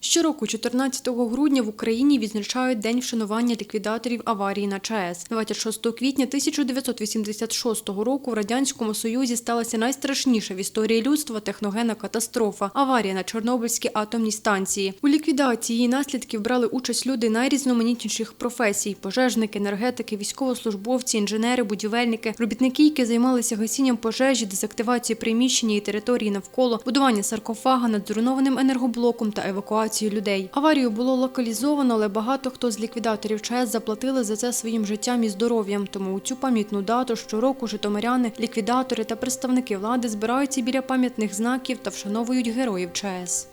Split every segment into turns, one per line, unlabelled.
Щороку, 14 грудня, в Україні відзначають День вшанування ліквідаторів аварії на ЧАЕС. 26 квітня 1986 року в Радянському Союзі сталася найстрашніша в історії людства техногенна катастрофа – аварія на Чорнобильській атомній станції. У ліквідації її наслідків брали участь люди найрізноманітніших професій – пожежники, енергетики, військовослужбовці, інженери, будівельники, робітники, які займалися гасінням пожежі, дезактивацією приміщення і території навколо, будування саркофага над зруйнованим енергоблоком та евакуацією людей. Аварію було локалізовано, але багато хто з ліквідаторів ЧАЕС заплатили за це своїм життям і здоров'ям. Тому у цю пам'ятну дату щороку житомиряни, ліквідатори та представники влади збираються біля пам'ятних знаків та вшановують героїв ЧАЕС.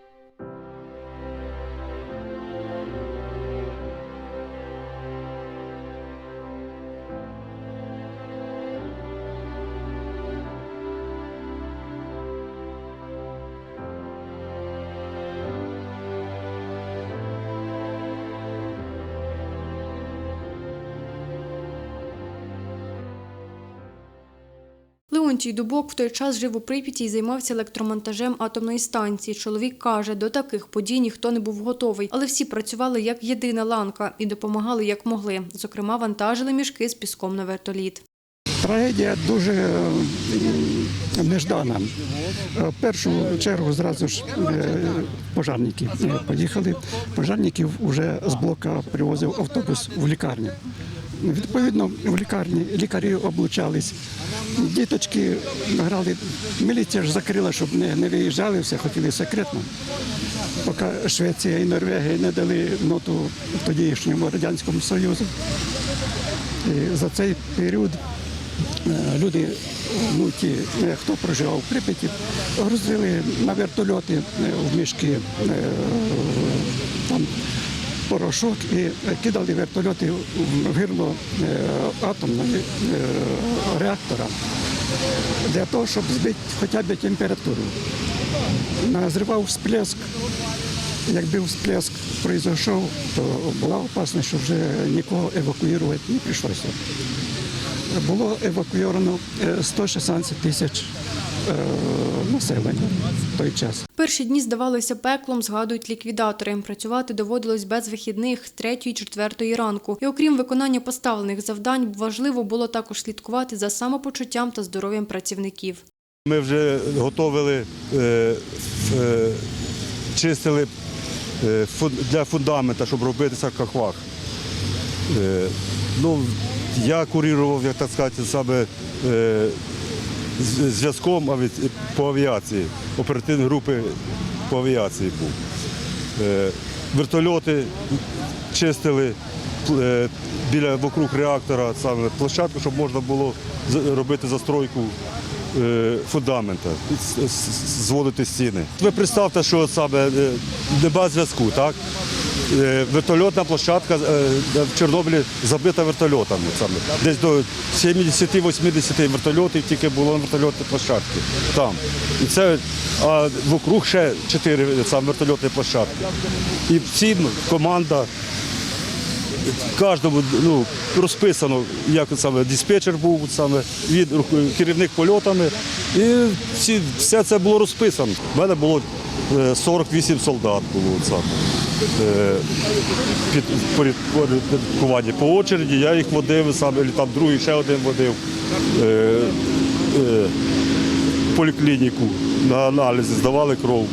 Леонтій Дубок в той час жив у Прип'яті і займався електромонтажем атомної станції. Чоловік каже, до таких подій ніхто не був готовий, але всі працювали як єдина ланка і допомагали як могли. Зокрема, вантажили мішки з піском на вертоліт.
Трагедія дуже е, неждана. Е, В першу чергу зразу ж е, пожарники поїхали. Пожарників вже з блока привозив автобус в лікарню. Відповідно, в лікарні лікарі облучались. Діточки грали. Міліція ж закрила, щоб не, не виїжджали, все хотіли секретно. Поки Швеція і Норвегія не дали ноту тодішньому Радянському Союзу. І за цей період Е, люди, ну ті, е, хто проживав в Прип'яті, грузили на вертольоти е, в мішки там порошок і кидали вертольоти в гирло е, атомного е, реактора для того, щоб збити хоча б температуру. Назрівав всплеск. Якби всплеск пройшов, то була опасність, що вже нікого евакуювати не прийшлося було евакуйовано е, 116 тисяч е, населення в той час.
Перші дні здавалися пеклом, згадують ліквідатори. Працювати доводилось без вихідних з 3-4 ранку. І окрім виконання поставлених завдань, важливо було також слідкувати за самопочуттям та здоров'ям працівників.
Ми вже готовили, е, е, чистили е, для фундамента, щоб робити. Е, Ну, я курував, як так сказати, саме е, зв'язком по авіації, оперативної групи по авіації був. Е, Вертольоти чистили е, біля вокруг реактора саме площадку, щоб можна було робити застройку е, фундамента, зводити стіни. Ви представте, що саме нема зв'язку, так? Е, Вертольотна площадка е, в Чорнобилі забита вертольотами. Саме. Десь до 70-80 вертольотів тільки було на вертольотні площадки там. І це, а вокруг ще 4 саме вертольотні площадки. І всім команда кожному ну, розписано, як саме диспетчер був, саме від керівник польотами. І всі, все це було розписано. У мене було е, 48 солдат було саме. Е, Під порядкування по очереді, я їх водив саме, там другий ще один водив е, е, в поліклініку на аналізи, здавали кров,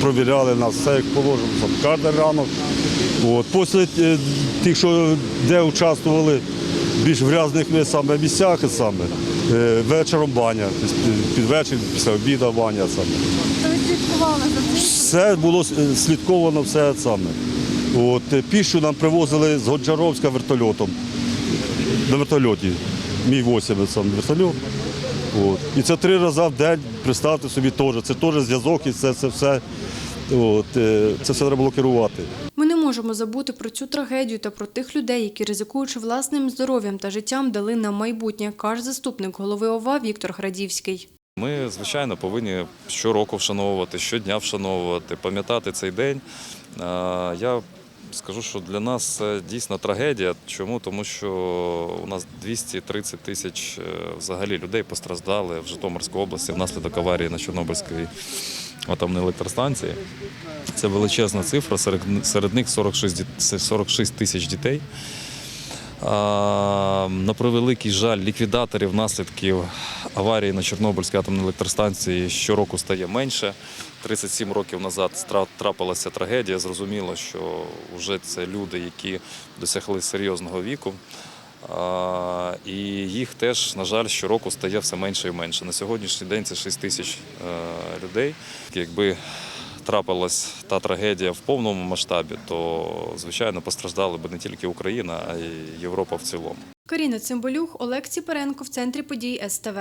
провіряли нас, все як положено, там, кожен ранок. От. Після е, тих, що де участвували більш в грязних ми саме місцях, саме, е, вечором баня, під вечір, після обіду баня саме. Все було е, слідковано, все саме. От, е, піщу нам привозили з Годжаровська вертольотом. На вертольоті. Мій 8 сам вертольот. От. І це три рази в день, представте собі теж. Це теж зв'язок і це, це все. От, це все треба було керувати.
Можемо забути про цю трагедію та про тих людей, які, ризикуючи власним здоров'ям та життям, дали нам майбутнє, каже заступник голови ОВА Віктор Градівський.
Ми, звичайно, повинні щороку вшановувати, щодня вшановувати, пам'ятати цей день. Я скажу, що для нас це дійсно трагедія. Чому? Тому що у нас 230 тисяч е, взагалі людей постраждали в Житомирській області внаслідок аварії на Чорнобильській атомної електростанції. Це величезна цифра, серед, серед них 46, 46 тисяч дітей. На превеликий жаль, ліквідаторів наслідків аварії на Чорнобильській атомній електростанції щороку стає менше. 37 років назад трапилася трагедія. Зрозуміло, що вже це люди, які досягли серйозного віку. І їх теж, на жаль, щороку стає все менше і менше. На сьогоднішній день це 6 тисяч е, людей. Якби трапилась та трагедія в повному масштабі, то звичайно постраждали б не тільки Україна, а й Європа в цілому.
Каріна Цимбалюх, Олег Ціпаренко в центрі подій СТВ.